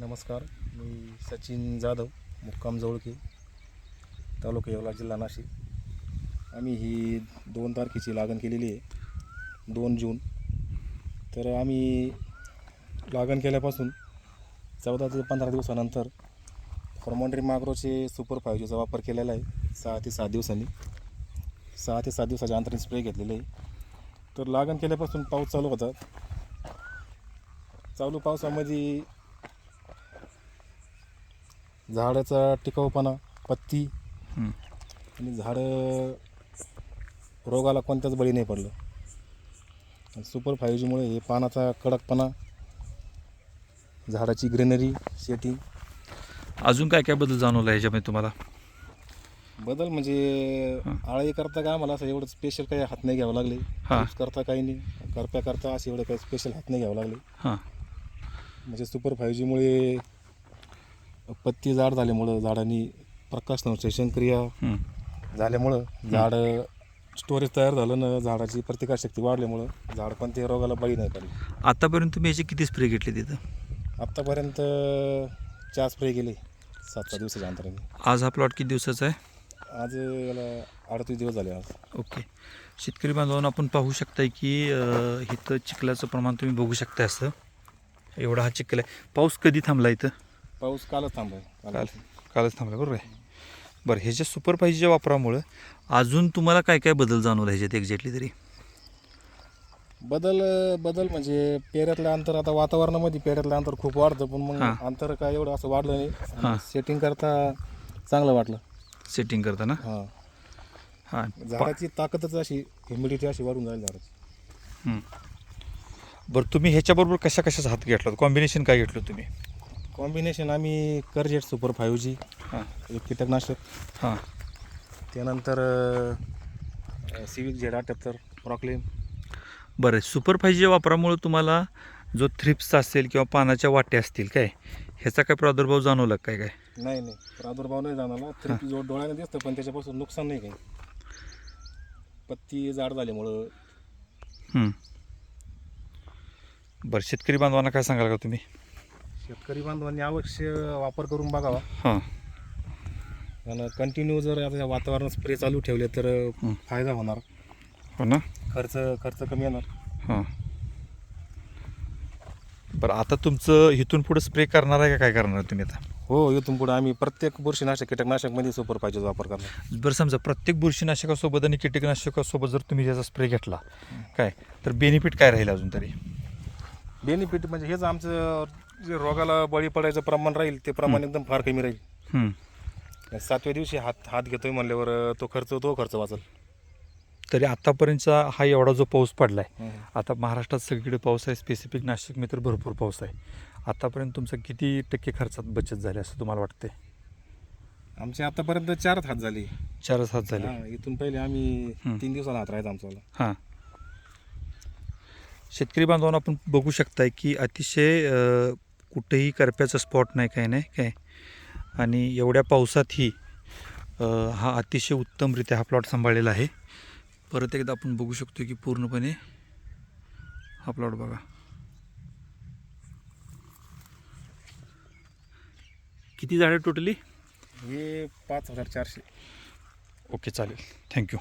नमस्कार मी सचिन जाधव मुक्काम जवळके तालुका येवला जिल्हा नाशिक. आम्ही ही दोन तारखेची लागण केलेली आहे दोन जून. तर आम्ही लागण केल्यापासून चौदा ते पंधरा दिवसानंतर फॉर्मॉन्ड्री माग्रोचे सुपर फायव्हजीचा वापर केलेला आहे सहा ते सात दिवसांनी. सहा ते सात दिवसाच्या अंतराने स्प्रे घेतलेले आहे. तर लागण केल्यापासून पाऊस चालू होता. चालू पावसामध्ये झाडाचा टिकाऊपणा पत्ती हं. आणि झाडं रोगाला कोणत्याच बळी नाही पडलं. आणि सुपर फाईव्ह जीमुळे हे पानाचा कडकपणा झाडाची ग्रीनरी सेटिंग अजून काय काय बदल जाणवला ह्याच्यामध्ये तुम्हाला? बदल म्हणजे आळी करता का आम्हाला असं एवढं स्पेशल काही हात नाही घ्यावं लागले. हा. करता काही नाही. करप्या करता असे एवढे काही स्पेशल हात नाही घ्यावं लागले. हां. म्हणजे सुपर फाईव्ह जीमुळे पत्ती जाड झाल्यामुळं झाडांनी प्रकाश संश्लेषण क्रिया हं. झाल्यामुळं झाड स्टोरेज तयार झालं ना झाडाची प्रतिकारशक्ती वाढल्यामुळं झाड कोणत्याही रोगाला बळी नाही पडली. आतापर्यंत तुम्ही याचे किती स्प्रे घेतले तिथं? आत्तापर्यंत चार स्प्रे गेले सात सात दिवसाच्या अंतराने. आज हा प्लॉट किती दिवसाचा आहे? आज याला अडतीस दिवस झाले आज. ओके. शेतकरी बांधवांना आपण पाहू शकताय की अं, इथं चिखलाचं प्रमाण तुम्ही बघू शकताय असं. एवढा हा चिखल आहे. पाऊस कधी थांबला इथं? पाऊस कालच थांबलाय. काल कालच थांबला बरोबर आहे. बरं ह्याच्या सुपर पाहिजेच्या वापरामुळं अजून तुम्हाला काय काय बदल जाणवला ह्याच्यात एक्झॅक्टली तरी? बदल बदल म्हणजे पेऱ्यातलं अंतर आता वातावरणामध्ये पेऱ्यातलं अंतर खूप वाढतं पण मग हां. अंतर काय एवढं असं वाढलं हां. नाही सेटिंग करता चांगलं वाटलं. सेटिंग करताना हां. हां. झाडाची ताकदच अशी ह्युमिडिटी अशी वाढून जाईल झाडाची. हं. बरं तुम्ही ह्याच्याबरोबर कशा कशाचा हात घेतला कॉम्बिनेशन काय घेतलं तुम्ही? कॉम्बिनेशन आम्ही करजेट सुपर फाईव्ह जी हां. एक कीटकनाशक. हां. त्यानंतर सिविक झेड अठ्ठ्याहत्तर प्रॉक्लेम बरं सुपर फायजीच्या वापरामुळे तुम्हाला जो थ्रिप्स असेल किंवा पानाच्या वाट्या असतील काय ह्याचा काय प्रादुर्भाव जाणवला काय काय? नाही नाही. प्रादुर्भाव नाही जाणार तरी जो डोळ्याने दिसतं पण त्याच्यापासून नुकसान नाही काही. पत्ती जाड झाल्यामुळं. हं. बरं शेतकरी बांधवांना काय सांगाल का तुम्ही? शेतकरी बांधवांनी अवश्य वापर करून बघावा. हां. आणि कंटिन्यू जर आता वातावरण स्प्रे चालू ठेवले तर. फायदा होणार. हो ना? खर्च खर्च कमी येणार. हां. बरं आता तुमचं इथून पुढे स्प्रे करणार आहे का काय करणार तुम्ही आता? हो इथून पुढे आम्ही प्रत्येक बुरशीनाशक कीटकनाशकमध्ये सुपर पाहिजे वापर करणार. बरं समजा प्रत्येक बुरशीनाशकासोबत आणि कीटकनाशकासोबत जर तुम्ही त्याचा स्प्रे घेतला काय? तर बेनिफिट काय राहील अजून तरी? बेनिफिट म्हणजे हेच आमचं जे रोगाला बळी पडायचं प्रमाण राहील ते प्रमाण एकदम फार कमी राहील. सातव्या दिवशी हात हात घेतोय म्हणल्यावर तो खर्च तो खर्च वाचल. तरी आतापर्यंतचा हा एवढा जो पाऊस पडला आहे आता महाराष्ट्रात सगळीकडे पाऊस आहे स्पेसिफिक नाशिक तर भरपूर पाऊस आहे. आतापर्यंत तुमचा किती टक्के खर्चात बचत झाली असं तुम्हाला वाटतंय? आमचे आतापर्यंत चारच हात झाले. चारच हात झाले. हा, इथून पहिले आम्ही. तीन दिवसाला हात राहायचा आमचा. हां. शेतकरी बांधवांना आपण बघू शकताय की अतिशय अ, कुठेही करप्याचा स्पॉट नाही काय नाही काय? आणि एवढ्या पावसातही हा अतिशय उत्तमरित्या हा प्लॉट सांभाळलेला आहे. परत एकदा आपण बघू शकतो की पूर्णपणे हा प्लॉट बघा. किती झाडं टोटली हे पाच हजार चारशे. ओके चालेल. थँक्यू